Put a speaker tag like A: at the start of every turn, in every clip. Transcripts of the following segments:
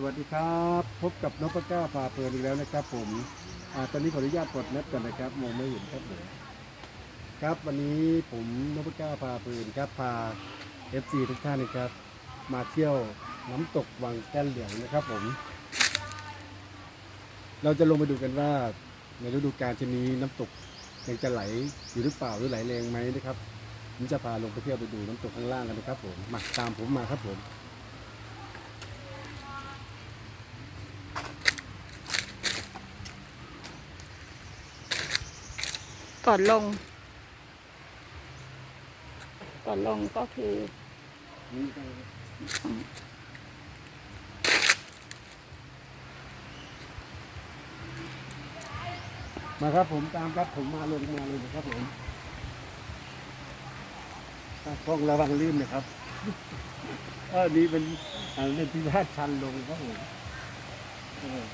A: สวัสดีครับ พบกับนพก้าพาเพลินอีกแล้วนะครับ ผมอาตอนนี้ขออนุญาตกดเน็ตก่อนนะครับมองไม่เห็นครับผมครับวันนี้ผมนพก้าพาเพลินครับพา FC ทุกท่านนะครับ มาเที่ยวน้ำตกวังแก้นเหลืองนะครับผม เราจะลงไปดูกันว่าในฤดูกาลชนี้น้ำตกยังจะไหลอยู่หรือเปล่าหรือไหลแรงไหมนะครับผมจะพาลงไปเที่ยวไปดูน้ำตกข้างล่างกันนะครับผมมาตามผมมาครับผม
B: ก่อนลง ก่อนลงก็คือ
A: มาครับผมตามครับผมมาลงมาเลยนะครับผมกล้องระวังลื่นนะครับเออนี่เป็นอ่าเป็นที่ลาดชันลงครับผมเออ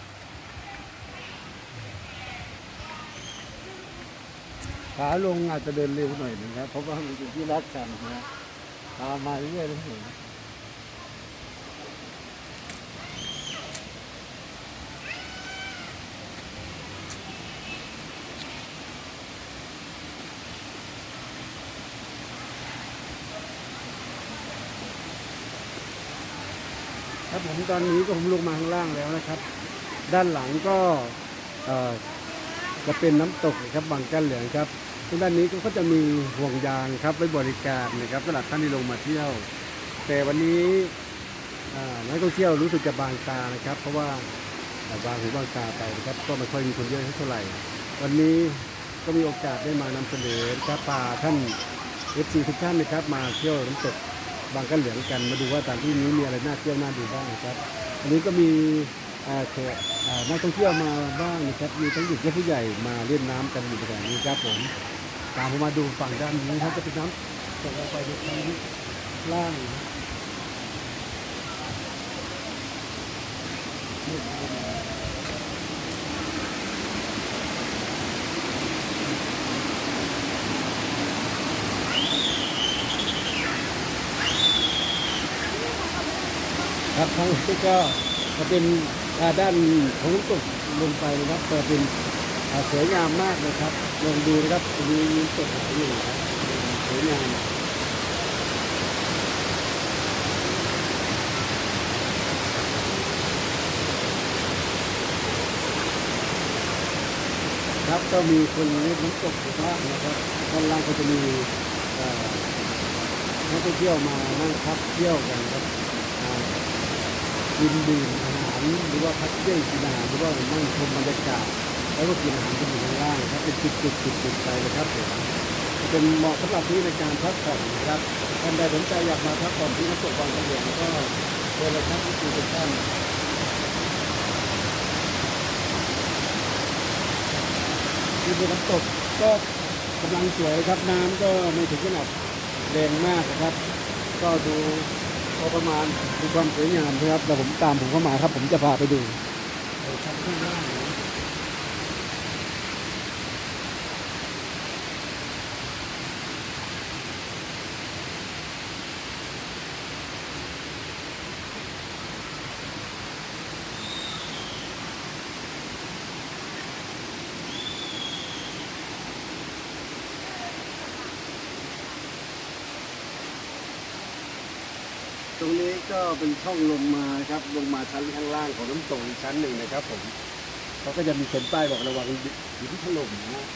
A: ขาลงอาจจะเดินเร็วหน่อยนึงครับเพราะว่ามันเป็นที่ลาดชันนะตามมาเรื่อยๆครับผมครับผมตอนนี้ก็ผมลงมาข้างล่างแล้วนะครับ ด้านหลังก็จะเป็นน้ำตกนะครับบางกั้นเหลืองครับ ทางด้านนี้ก็จะมีห่วงยางครับไว้บริการนะครับสำหรับท่านที่ลงมาเที่ยว แต่วันนี้นักท่องเที่ยวรู้สึกจะบางตานะครับ เพราะว่าบางหูบางตาไปนะครับ ก็ไม่ค่อยมีคนเยอะเท่าไหร่ วันนี้ก็มีโอกาสได้มานำเสนอครับพาท่านเอฟซีทุกท่านนะครับ มาเที่ยวน้ำตกบางกันเหลืองกันมาดูว่าสถานที่นี้มีอะไรน่าเที่ยวน่าดูบ้างนะครับวันนี้ก็มี นักท่องเที่ยวมาบ้างนะครับมีทั้งเด็กและผู้ใหญ่มาเล่นน้ำกันอยู่ในนี้ครับผมตามผมมาดูฝั่งด้านนี้ครับจะเป็นน้ำตกลงไปในทางล่างนะครับทั้งนี้ก็จะเป็น ด้านของน้ำตกลงไปนะครับเป็นสวยงามมากเลยครับลองดูนะครับมีน้ำตกไหลอยู่นะครับสวยงามครับก็มีคนเล่นน้ำตกอยู่บ้างนะครับด้านล่างก็จะมีนักท่องเที่ยวมานั่งพักเที่ยวกันครับอ่ากินดื่ม หรหรือว่าพักเที่ยงกินอาหารหรือว่านั่งชมบรรยากาศแล้วก็กินอาหารกันอยู่ข้างล่างนะครับเป็นจุดจุดจุดจุดๆๆไปเลยครับผมเป็นเหมาะสำหรับที่ในการพักผ่อนนะครับท่านใดสนใจอยากมาพักผ่อนที่น้ำตกบางกะเหลี่ยงก็เชิญเลยครับที่คุณทุกท่านที่บนน้ำตกก็กำลังสวยครับน้ำก็ไม่ถึงขนาดแรงมากนะครับ ก็ดู พอประมาณดูความสวยงามนะครับแต่ผมตามผมเข้ามาครับ ผมจะพาไปดูครับข้างล่าง รงนี้ก็เป็นช่องลงมาครับลงมาชั้นข้างล่างของน้ำตกอีกชั้นหนึ่งนะครับผมเขาก็จะมีเขียนป้ายบอกระวังอยู่ที่ถล่มนะ